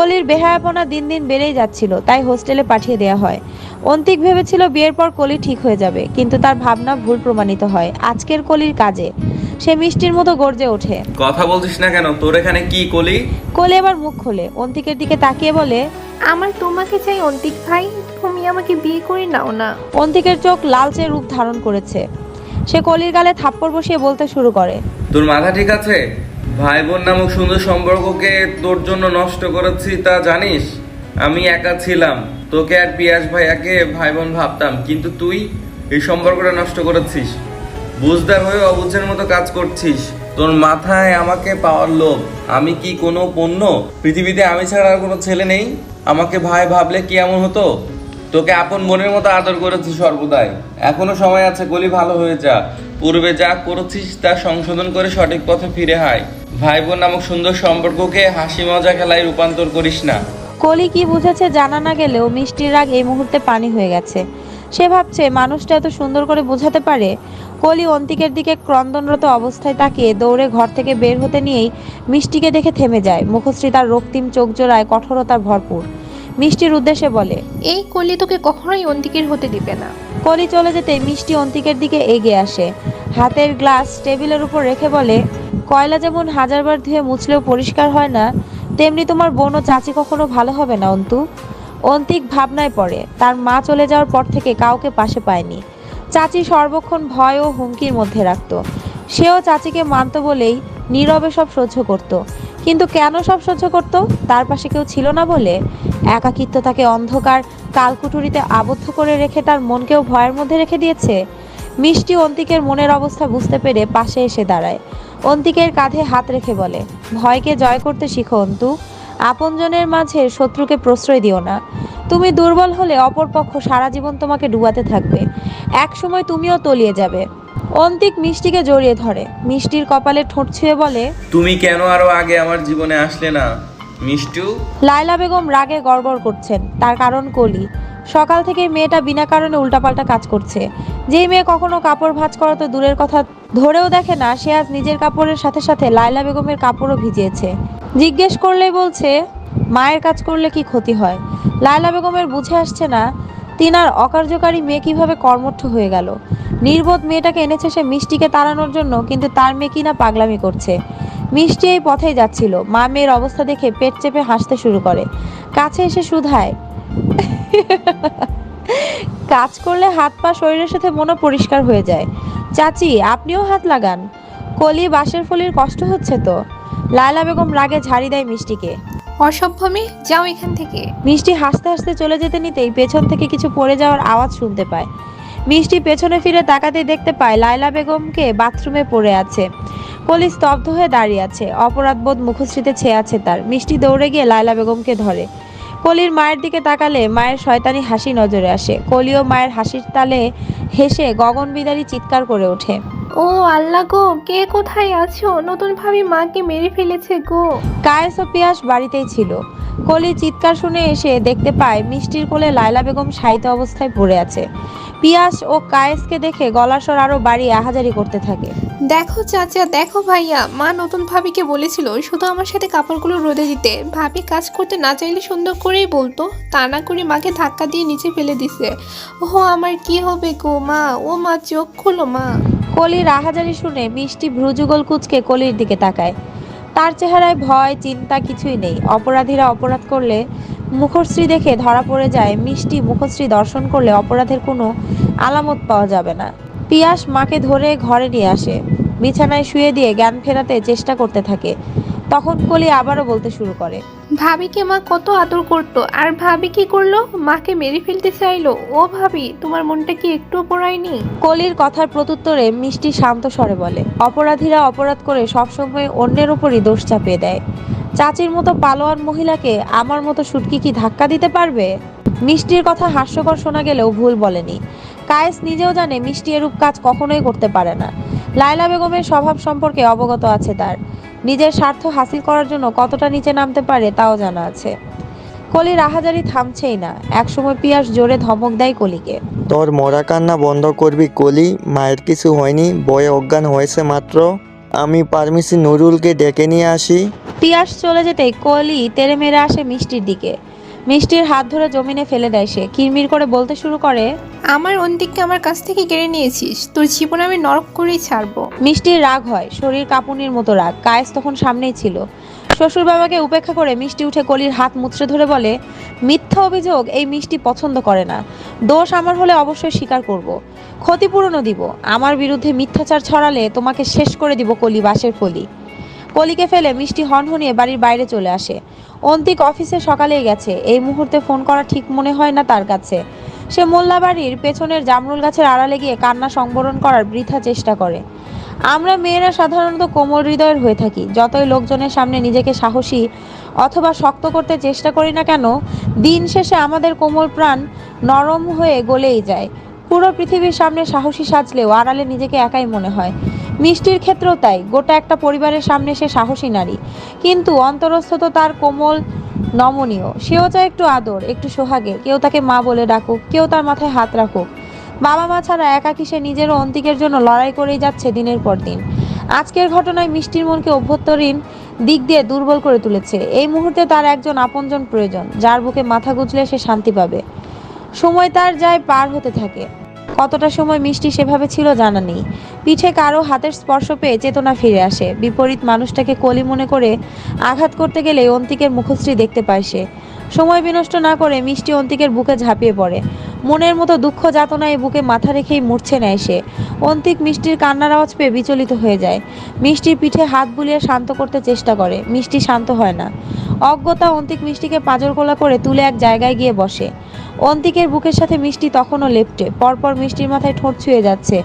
কলির বেহায়াপনা দিন দিন বেড়েই যাচ্ছিল তাই হোস্টেলে পাঠিয়ে দেওয়া হয়। অন্তিক ভেবেছিল বিয়ের পর কলি ঠিক হয়ে যাবে কিন্তু তার ভাবনা ভুল প্রমাণিত হয় আজকের কলির কাজে। সে মিষ্টির মতো গর্জে ওঠে। কথা বলছিস না কেন? তোর এখানে কি কলি? কলি এবার মুখ খোলে অন্তিকের দিকে তাকিয়ে বলে আমার তোমাকে চাই অন্তিক ভাই তুমি আমাকে বিয়ে করে নাও না। অন্তিকের চোখ লালচে রূপ ধারণ করেছে। সে কলির গালে থাপ্পড় বসিয়ে বলতে শুরু করে তোর মাথা ঠিক আছে? ভাই বোন নামক সুন্দর সম্পর্ককে তোর জন্য নষ্ট করেছি তা জানিস? আমি একা ছিলাম। তোকে আর পিয়াস ভাইয়াকে ভাই বোন ভাবতাম, কিন্তু তুই এই সম্পর্কটা নষ্ট করেছিস। বুঝদার হয়ে অবুঝের মতো কাজ করছিস। তোর মাথায় আমাকে পাওয়ার লোভ। আমি কি কোনো পণ্য? পৃথিবীতে আমি ছাড়া আর কোনো ছেলে নেই? আমাকে ভাই ভাবলে কি এমন হতো? তোকে আপন মনের মতো আদর করেছি সর্বদাই। এখনও সময় আছে, গলি ভালো হয়ে যা। পূর্বে যা করেছিস তা সংশোধন করে সঠিক পথে ফিরে হায় ভাই বোন নামক সুন্দর সম্পর্ককে হাসি মজা খেলায় রূপান্তর করিস না। কলি কি বুঝেছে জানা না গেলেও মিষ্টির রাগ এই মুহূর্তে পানি হয়ে গেছে। সে ভাবছে, মানুষটা এত সুন্দর করে বোঝাতে পারে? কলি অন্তিকের দিকে ক্রন্দনরত অবস্থায় তাকিয়ে দৌড়ে ঘর থেকে বের হতে নিয়েই মিষ্টিকে দেখে থেমে যায়। মুখশ্রী তার রক্তিম চোখ জোড়ায় কঠোরতার ভরপুর। মিষ্টির উদ্দেশ্যে বলে এই কলি তোকে কখনোই অন্তিকের হতে দিবে না। কলি চলে যেতে মিষ্টি অন্তিকের দিকে এগিয়ে আসে। হাতের গ্লাস টেবিলের উপর রেখে বলে কয়লা যেমন হাজারবার ধুয়ে মুছলেও পরিষ্কার হয় না তেমনি তোমার বোন ও চাচি কখনো ভালো হবে না অন্তু। অন্তিক ভাবনায় পড়ে তার মা চলে যাওয়ার পর থেকে কাউকে পাশে পায়নি। চাচি সর্বক্ষণ ভয় ও হুমকির মধ্যে রাখতো। সেও চাচিকে মানত বলেই নীরবে সব সহ্য করত। কিন্তু কেন সব সহ্য করত? তার পাশে কেউ ছিল না বলে একাকিত্ব তাকে অন্ধকার কালকুটুরিতে আবদ্ধ করে রেখে তার মনকেও ভয়ের মধ্যে রেখে দিয়েছে। মিষ্টি অন্তিকের মনের অবস্থা বুঝতে পেরে পাশে এসে দাঁড়ায়। অন্তিকের কাঁধে হাত রেখে বলে, ভয়কে জয় করতে শিখো, অন্তু। আপনজনের মাঝে শত্রুকে প্রশ্রয় দিও না। তুমি দুর্বল হলে অপরপক্ষ সারা জীবন তোমাকে ডুবাতে থাকবে। এক সময় তুমিও তলিয়ে যাবে। অন্তিক মিষ্টিকে জড়িয়ে ধরে। মিষ্টির কপালে ঠোঁট ছুঁয়ে বলে, তুমি কেন আরও আগে আমার জীবনে আসলে না? মিষ্টু? লায়লা বেগম রাগে গড়গড় করছেন। তার কারণ কলি। সকাল থেকে মেয়েটা বিনা কারণে উল্টাপাল্টা কাজ করছে। যেই মেয়ে কখনো কাপড় ভাঁজ করা তো দূরের কথা ধরেও দেখে না, সে আজ নিজের কাপড়ের সাথে সাথে লায়লা বেগমের কাপড়ও ভিজিয়েছে। জিজ্ঞেস করলেই বলছে, মায়ের কাজ করলে কি ক্ষতি হয়? লায়লা বেগমের বুঝে আসছে না, তিনার অকার্যকারী মেয়ে কীভাবে কর্মঠ হয়ে গেল। নির্বোধ মেয়েটাকে এনেছে সে মিষ্টিকে তাড়ানোর জন্য, কিন্তু তার মেয়ে কিনা পাগলামি করছে। মিষ্টি এই পথেই যাচ্ছিল। মা মেয়ের অবস্থা দেখে পেট চেপে হাসতে শুরু করে। কাছে এসে শুধায় কাজ করলে হাত পা শরীরের সাথে মনও পরিষ্কার হয়ে যায়। চাচি আপনিও হাত লাগান। কলি বাঁশের ফলির কষ্ট হচ্ছে তো? লায়লা বেগম রাগে ঝাড়ি দেয় মিষ্টিকে। অসভ্য মেয়ে যাও এখান থেকে। মিষ্টি হাসতে হাসতে চলে যেতে নিতেই পেছন থেকে কিছু পড়ে যাওয়ার আওয়াজ শুনতে পায়। মিষ্টি পেছনে ফিরে তাকাতে দেখতে পায় লায়লা বেগমকে বাথরুমে পড়ে আছে। কলি স্তব্ধ হয়ে দাঁড়িয়ে আছে। অপরাধবোধ মুখশ্রীতে ছেয়ে আছে তার। মিষ্টি দৌড়ে গিয়ে লায়লা বেগমকে ধরে। কলির মায়ের দিকে তাকালে মায়ের শয়তানি হাসি নজরে আসে। কলিও মায়ের হাসির তালে হেসে গগন বিদারি চিৎকার করে ওঠে। ও আল্লাহ গো কে কোথায় আছো? নতুন ভাবি মাকে মেরে ফেলেছে গো। কায়েস ও পিয়াস বাড়িতেই ছিল। কলি চিৎকার শুনে এসে দেখতে পায় মিষ্টির কোলে লায়লা বেগম শায়িত অবস্থায় পড়ে আছে। পিয়াস ও কায়েসকে দেখে গলার স্বর আরও বাড়িয়ে আহাজারি করতে থাকে। দেখো চাচা দেখো ভাইয়া মা নতুন ভাবিকে বলেছিল শুধু আমার সাথে কাপড়গুলো রোদে দিতে। ভাবি কাজ করতে না চাইলে সুন্দর করেই বলতো তা না করে মাকে ধাক্কা দিয়ে নিচে ফেলে দিছে। ও আমার কি হবে গো মা? ও মা চোখ খুলো মা। কলির আহাজারি শুনে মিষ্টি ভ্রুযুগল কুচকে কলির দিকে তাকায়। তার চেহারায় ভয়, চিন্তা কিছুই নেই। অপরাধীরা অপরাধ করলে মুখশ্রী দেখে ধরা পড়ে যায়। মিষ্টি মুখশ্রী দর্শন করলে অপরাধের কোনো আলামত পাওয়া যাবে না। পিয়াস মাকে ধরে ঘরে নিয়ে আসে। বিছানায় শুয়ে দিয়ে জ্ঞান ফেরাতে চেষ্টা করতে থাকে। তখন কলি আবারও বলতে শুরু করে। ভাবিকে মা কত আদর করতো আর ভাবি কি করল? মাকে মেরে ফেলতে চাইলো। ও ভাবি তোমার মনটা কি একটু পড়ায়নি কলির কথার প্রত্যুত্তরে মিষ্টি শান্ত স্বরে বলে অপরাধীরা অপরাধ করে সবসময় অন্যের উপরই দোষ চাপিয়ে দেয়। চাচির মতো পালোয়ান মহিলাকে আমার মতো সুটকি কি ধাক্কা দিতে পারবে? মিষ্টির কথা হাস্যকর শোনা গেলেও ভুল বলেনি। কায়েস নিজেও জানে মিষ্টি এরূপ কাজ কখনোই করতে পারে না। লায়লা বেগমের স্বভাব সম্পর্কে অবগত আছে তার। নিজের স্বার্থ হাসিল করার জন্য কতটা নিচে নামতে পারে তাও জানা আছে। কলির রাহাজারি থামছেই না। একসময় পিয়াস জোরে ধমক দেয় কলিকে। তোর মরা কান্না বন্ধ করবি কলি মায়ের কিছু হয়নি বয়ে অজ্ঞান হয়েছে মাত্র। আমি পারমিসি নুরুলকে ডেকে নিয়ে আসি। পিয়াস চলে যেতে কলি তেরে মেরে আসে মিষ্টির দিকে। মিষ্টির হাত ধরে জমিনে ফেলে দেয় সে। কিরমির করে বলতে শুরু করে আমার অন্তিককে আমার কাছ থেকে কেড়ে নিয়েছিস। তোর জীবন আমি নরক করেই ছাড়বো। মিষ্টির রাগ হয় শরীর কাঁপুনির মতো রাগ। কায়েস তখন সামনেই ছিল। শ্বশুর বাবাকে উপেক্ষা করে মিষ্টি উঠে কলির হাত মুচড়ে ধরে বলে মিথ্যা অভিযোগ এই মিষ্টি পছন্দ করে না। দোষ আমার হলে অবশ্যই স্বীকার করব। ক্ষতিপূরণও দিব। আমার বিরুদ্ধে মিথ্যাচার ছড়ালে তোমাকে শেষ করে দিব কলি বাসের ফলি কলিকে ফেলে মিষ্টি হনহনিয়ে বাড়ির বাইরে চলে আসে। অন্তিক অফিসে সকালেই গেছে। এই মুহূর্তে ফোন করা ঠিক মনে হয় না তার কাছে। সে মোল্লা বাড়ির পেছনের জামরুল গাছের আড়ালে গিয়ে কান্না সংবরণ করার বৃথা চেষ্টা করে। আমরা মেয়েরা সাধারণত কোমল হৃদয়ের হয়ে থাকি। যতই লোকজনের সামনে নিজেকে সাহসী অথবা শক্ত করতে চেষ্টা করি না কেন, দিন শেষে আমাদের কোমল প্রাণ নরম হয়ে গলেই যায়। পুরো পৃথিবীর সামনে সাহসী সাজলেও আড়ালে নিজেকে একাই মনে হয়। মিষ্টির ক্ষেত্রেও তাই, গোটা একটা পরিবারের সামনে সে সাহসী নারী। কিন্তু অন্তরস্থ তো তার কোমল নমনীয়। সেও চায় একটু আদর, একটু সোহাগে কেউ তাকে মা বলে ডাকুক, কেউ তার মাথায় হাত রাখুক। বাবা মা ছাড়া একাকী সে নিজেরও অন্তিকের জন্য লড়াই করেই যাচ্ছে দিনের পর দিন। আজকের ঘটনায় মিষ্টির মনকে অভ্যন্তরীণ দিক দিয়ে দুর্বল করে তুলেছে। এই মুহূর্তে তার একজন আপনজন প্রয়োজন, যার বুকে মাথা গুজলে সে শান্তি পাবে। সময় তার যায় পার হতে থাকে। কতটা সময় মিষ্টি সেভাবে ছিল জানা নেই। পিঠে কারও হাতের স্পর্শ পেয়ে চেতনা ফিরে আসে। বিপরীত মানুষটাকে কলি মনে করে আঘাত করতে গেলে অন্তিকের মুখশ্রী দেখতে পায় সে। সময় বিনষ্ট না করে মিষ্টি অন্তিকের বুকে ঝাঁপিয়ে পড়ে। মনের মতো দুঃখ যাতনায় বুকে মাথা রেখেই মূর্ছে নেয় সে অন্তিক মিষ্টির কান্নার আওয়াজ পেয়ে বিচলিত হয়ে যায়। মিষ্টির পিঠে হাত বুলিয়ে শান্ত করতে চেষ্টা করে। মিষ্টি শান্ত হয় না। অজ্ঞতা অন্তিক মিষ্টিকে পাঁজর কোলা করে তুলে এক জায়গায় গিয়ে বসে। অন্তিকের বুকের সাথে মিষ্টি তখনও লেপটে পরপর মিষ্টির মাথায় ঠোঁট ছুঁয়ে যাচ্ছে।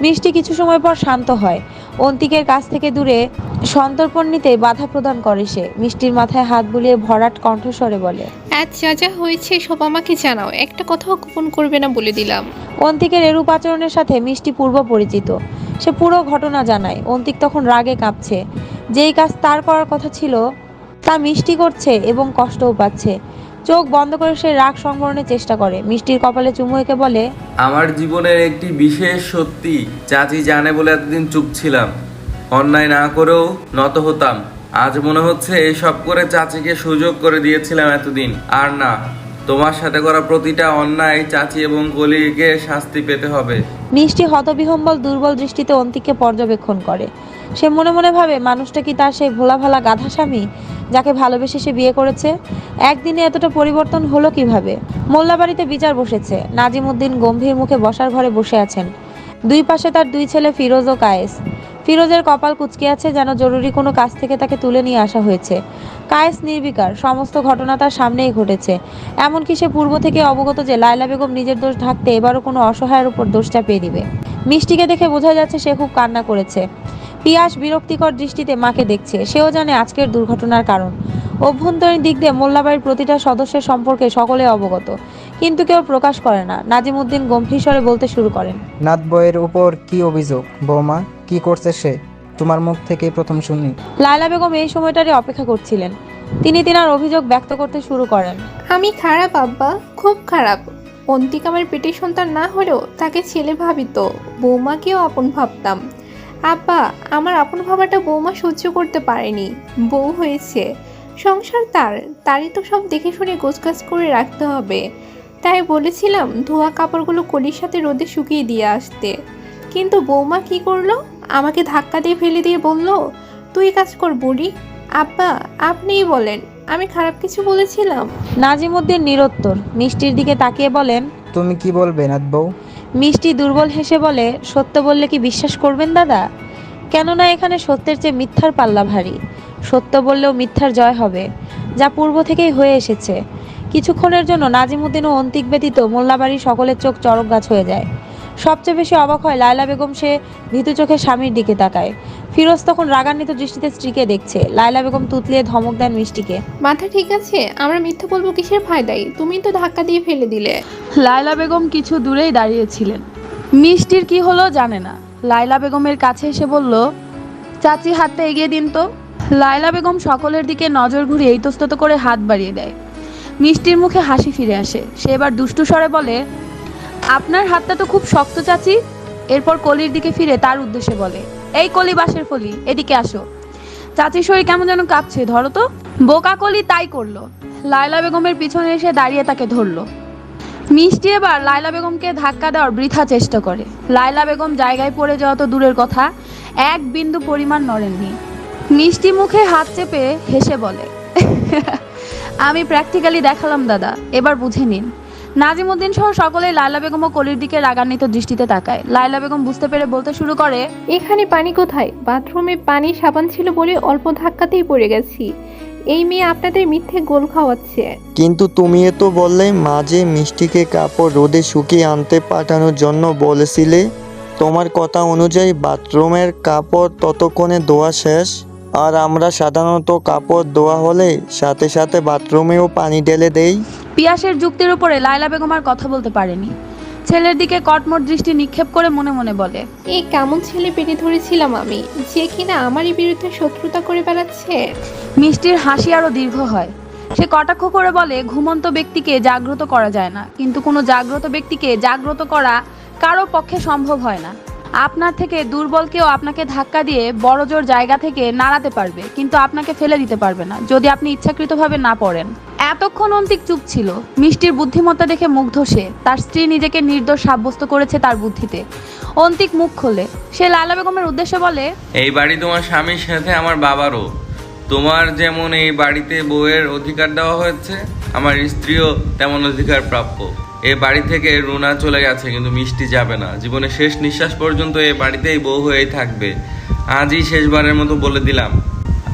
মিষ্টি কিছু সময় পর শান্ত হয়। অন্তিকের কাছ থেকে দূরে সন্তর্পণ নিতে বাধা প্রদান করে সে। মিষ্টির মাথায় হাত বুলিয়ে ভরাট কণ্ঠস্বরে বলে আজ যা যা হয়েছে সব আমাকে জানাও। একটা কথাও গোপন করবে না বলে দিলাম। অন্তিকের এরূপ আচরণের সাথে মিষ্টি পূর্ব পরিচিত। সে পুরো ঘটনা জানায়। অন্তিক তখন রাগে কাঁপছে। যেই কাজ তার করার কথা ছিল তা মিষ্টি করছে এবং কষ্টও পাচ্ছে। চোখ বন্ধ করে সে রাগ সংবরণের চেষ্টা করে। মিষ্টির কপালে চুমু এঁকে বলে আমার জীবনের একটি বিশেষ সত্যি চাচি জানে বলে এতদিন চুপ ছিলাম। অন্যায় না করেও নত হতাম। আজ মনে হচ্ছে এসব করে চাচিকে সুযোগ করে দিয়েছিলাম এতদিন। আর না তোমার সাথে করা প্রতিটা অন্যায় চাচি এবং কলিকে শাস্তি পেতে হবে। মিষ্টি হতবিহম্বল দুর্বল দৃষ্টিতে অন্তিককে পর্যবেক্ষণ করে। সে মনে মনে ভাবে, মানুষটা কি তার সেই ভোলা ভালা গাধা স্বামী যাকে ভালোবেসে সে বিয়ে করেছে? একদিনে এতটা পরিবর্তন হলো কীভাবে? মোল্লাবাড়িতে বিচার বসেছে। নাজিম উদ্দিন গম্ভীর মুখে বসার ঘরে বসে আছেন। দুই পাশে তার দুই ছেলে ফিরোজ ও কায়েস। ফিরোজের কপাল কুচকে আছে যেন জরুরি কোনো কাজ থেকে তাকে তুলে নিয়ে আসা হয়েছে। কায়েস নির্বিকার, সমস্ত ঘটনা তার সামনেই ঘটেছে। এমনকি সে পূর্ব থেকে অবগত যে লায়লা বেগম নিজের দোষ ঢাকতে এবারও কোনো অসহায়ের উপর দোষ চাপিয়ে দিবে। মিষ্টিকে দেখে বোঝা যাচ্ছে সে খুব কান্না করেছে। পিয়াস বিরক্তিকর দৃষ্টিতে মাকে দেখছে। সেও জানে আজকের দুর্ঘটনার কারণ। অভ্যন্তরীণ দিক দিয়ে মোল্লাবাড়ির প্রতিটা সদস্যের সম্পর্কে সকলে অবগত। কিন্তু কেউ প্রকাশ করে না। নাজিমুদ্দিন গম্ভীর স্বরে বলতে শুরু করেন। নাথ বইয়ের উপর কি অভিযোগ? বৌমা কি করছে সে? তোমার মুখ থেকে প্রথম শুনি। লায়লা বেগম এই সময়টারে অপেক্ষা করছিলেন। তিনি তিনার অভিযোগ ব্যক্ত করতে শুরু করেন। আমি খারাপ আব্বা। খুব খারাপ। অন্তিক আমার পেটের সন্তান না হলেও তাকে ছেলে ভাবিত। বৌমাকেও আপন ভাবতাম। আব্বা, আমার আপন ভাবাটা বৌমা সহ্য করতে পারেনি। বউ হয়েছে। সংসার তার, তারই তো সব দেখে শুনে গোছগাছ করে রাখতে হবে। তাই বলেছিলাম ধোয়া কাপড়গুলো কলির সাথে রোদে শুকিয়ে দিয়ে আসতে। কিন্তু বৌমা কি করল? আমাকে ধাক্কা দিয়ে ফেলে দিয়ে বলল, তুই কাজ কর বুড়ি। আব্বা, আপনিই বলেন, আমি খারাপ কিছু বলেছিলাম? নাজিমুদ্দিন নিরত্তর মিষ্টির দিকে তাকিয়ে বলেন তুমি কি বলবে নাথ বউ মিষ্টি দুর্বল হেসে বলে, সত্য বললে কি বিশ্বাস করবেন দাদা? কেননা এখানে সত্যের চেয়ে মিথ্যার পাল্লা ভারী। সত্য বললেও মিথ্যার জয় হবে, যা পূর্ব থেকেই হয়ে এসেছে। কিছুক্ষণের জন্য নাজিমুদ্দিন ও অন্তিক ব্যতীত মোল্লাবাড়ির সকলের চোখ চরক গাছ হয়ে যায়। সবচেয়ে বেশি অবাক হয় লায়লা বেগম সে ভীতু চোখে স্বামীর দিকে তাকায়। ফিরোজ তখন রাগান্বিত দৃষ্টিতে স্ত্রীকে দেখছে। লায়লা বেগম তুতলিয়ে ধমক দেন মিষ্টিকে। মাথা ঠিক আছে আমরা মিথ্যা বলব কিসের ফায়দাই তুমি তো ধাক্কা দিয়ে ফেলে দিলে। লায়লা বেগম কিছু দূরেই দাঁড়িয়েছিলেন। মিষ্টির কি হলো জানে না। লায়লা বেগমের কাছে এসে বলল চাচি হাতটা এগিয়ে দিন তো। লায়লা বেগম সকলের দিকে নজর ঘুরিয়ে ইতস্তত করে হাত বাড়িয়ে দেয়। মিষ্টির মুখে হাসি ফিরে আসে। সে এবার দুষ্টু স্বরে বলে আপনার হাতটা তো খুব শক্ত, চাচি। এরপর কলির দিকে ফিরে তার উদ্দেশ্যে বলে, এই কলি বাসের ফলি এদিকে আসো। চাচির শরীর কেমন যেন কাঁপছে, ধরো তো। বোকা কলি তাই করল। লায়লা বেগমের পিছনে এসে দাঁড়িয়ে তাকে ধরলো। মিষ্টি এবার লায়লা বেগমকে ধাক্কা দেওয়ার বৃথা চেষ্টা করে। লায়লা বেগম জায়গায় পড়ে যাওয়া তো দূরের কথা, এক বিন্দু পরিমাণ নড়েননি। মিষ্টি মুখে হাত চেপে হেসে বলে, আমি প্র্যাকটিক্যালি দেখালাম দাদা, এবার বুঝে নিন। নাজিমুদ্দিন সহ সকলেই লায়লা বেগম ও কলির দিকে রাগান্বিত দৃষ্টিতে তাকায়। লায়লা বেগম বুঝতে পেরে বলতে শুরু করে এখানে পানি কোথায়? বাথরুমে পানি সাবান ছিল বলে অল্প ধাক্কাতেই পড়ে গেছি। এই মেয়ে আপনাদের মিথ্যে গোল খাওয়াচ্ছে। কিন্তু তুমি তো বললে মাঝে মিষ্টিকে কাপড় রোদে শুকিয়ে আনতে পাঠানোর জন্য বলেছিলে। তোমার কথা অনুযায়ী বাথরুমের কাপড় ততক্ষণে ধোয়া শেষ। আর আমরা সাধারণত কাপড় ধোয়া হলে সাথে সাথে বাথরুমেও পানি ঢেলে দেই। পিয়াসের যুক্তির উপরে লায়লা বেগম আর কথা বলতে পারেনি। ছেলের দিকে কটমট দৃষ্টি নিক্ষেপ করে মনে মনে বলে এই কেমন ছেলে পেটে ধরেছিলাম আমি যে কিনা আমারই বিরুদ্ধে শত্রুতা করে বেড়াচ্ছে? মিষ্টির হাসি আরও দীর্ঘ হয়। সে কটাক্ষ করে বলে ঘুমন্ত ব্যক্তিকে জাগ্রত করা যায় না কিন্তু কোনো জাগ্রত ব্যক্তিকে জাগ্রত করা কারও পক্ষে সম্ভব হয় না। আপনার থেকে দুর্বল কেউ আপনাকে ধাক্কা দিয়ে বড় জোর জায়গা থেকে নাড়াতে পারবে, কিন্তু আপনাকে ফেলে দিতে পারবে না, যদি আপনি ইচ্ছাকৃতভাবে না পড়েন। এতক্ষণ অন্তিক চুপ ছিল। মিষ্টির বুদ্ধিমত্তা দেখে মুগ্ধ সে। তার স্ত্রী নিজেকে নির্দোষ সাব্যস্ত করেছে তার বুদ্ধিতে। অন্তিক মুখ খোলে। সে লালা বেগমের উদ্দেশ্যে বলে, এই বাড়ি তোমার স্বামীর সাথে, আমার বাবারও। তোমার যেমন এই বাড়িতে বউয়ের অধিকার দেওয়া হয়েছে, আমার স্ত্রীও তেমন অধিকার প্রাপ্য। এ বাড়ি থেকে রুনা চলে গেছে কিন্তু মিষ্টি যাবে না। জীবনের শেষ নিঃশ্বাস পর্যন্ত এ বাড়িতেই বউ হয়েই থাকবে। আজই শেষবারের মতো বলে দিলাম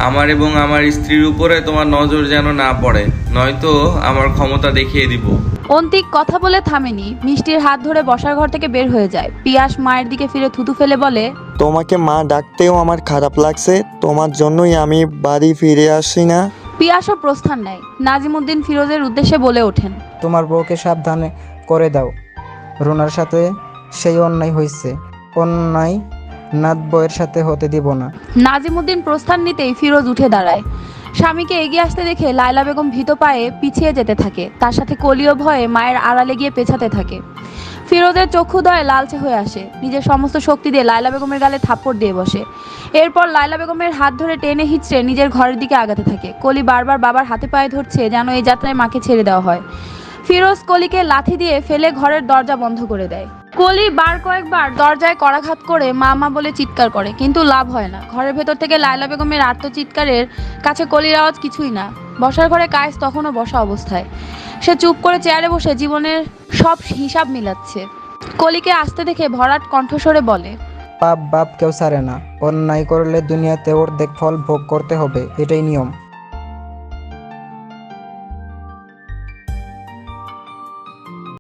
আমার এবং আমার স্ত্রীর উপরে তোমার নজর যেন না পড়ে নয়তো আমার ক্ষমতা দেখিয়ে দিব। অন্তিক কথা বলে থামেনি। মিষ্টির হাত ধরে বসার ঘর থেকে বের হয়ে যায়। পিয়াস মায়ের দিকে ফিরে থুতু ফেলে বলে তোমাকে মা ডাকতেও আমার খারাপ লাগছে তোমার জন্যই আমি বাড়ি ফিরে আসি না। পিয়াসও প্রস্থান নেয়। নাজিমুদ্দিন ফিরোজের উদ্দেশ্যে বলে ওঠেন তোমার বউকে সাবধানে করে দাও। রুনার সাথে সেই অন্যায় হয়েছে অন্যায় নাত বউয়ের সাথে হতে দিব না। নাজিমুদ্দিন প্রস্থান নিতেই ফিরোজ উঠে দাঁড়ায়। স্বামীকে এগিয়ে আসতে দেখে লায়লা বেগম ভীত পায়ে পিছিয়ে যেতে থাকে। তার সাথে কলিও ভয়ে মায়ের আড়ালে গিয়ে পেছাতে থাকে। ফিরোজের চক্ষুদয় লালচে হয়ে আসে। নিজের সমস্ত শক্তি দিয়ে লায়লা বেগমের গালে থাপ্পড় দিয়ে বসে। এরপর লায়লা বেগমের হাত ধরে টেনে হিঁচড়ে নিজের ঘরের দিকে আগাতে থাকে। কলি বারবার বাবার হাতে পায়ে ধরছে যেন এই যাত্রায় মাকে ছেড়ে দেওয়া হয়। ফিরোজ কলিকে লাথি দিয়ে ফেলে ঘরের দরজা বন্ধ করে দেয়। কলি বার কয়েকবার দরজায় করাঘাত করে মা মা বলে চিৎকার করে, কিন্তু লাভ হয় না। ঘরের ভেতর থেকে লায়লা বেগমের আত্মচিৎকারের কাছে কলির আওয়াজ কিছুই না। বসার ঘরে কায়েস তখনও বসা অবস্থায়। সে চুপ করে চেয়ারে বসে জীবনের সব হিসাব মিলাচ্ছে। কলিকে আসতে দেখে ভরাট কণ্ঠস্বরে বলে, পাপ বাপ কেউ সারে না। অন্যায় করলে দুনিয়াতে ওর দেখফল ভোগ করতে হবে, এটাই নিয়ম।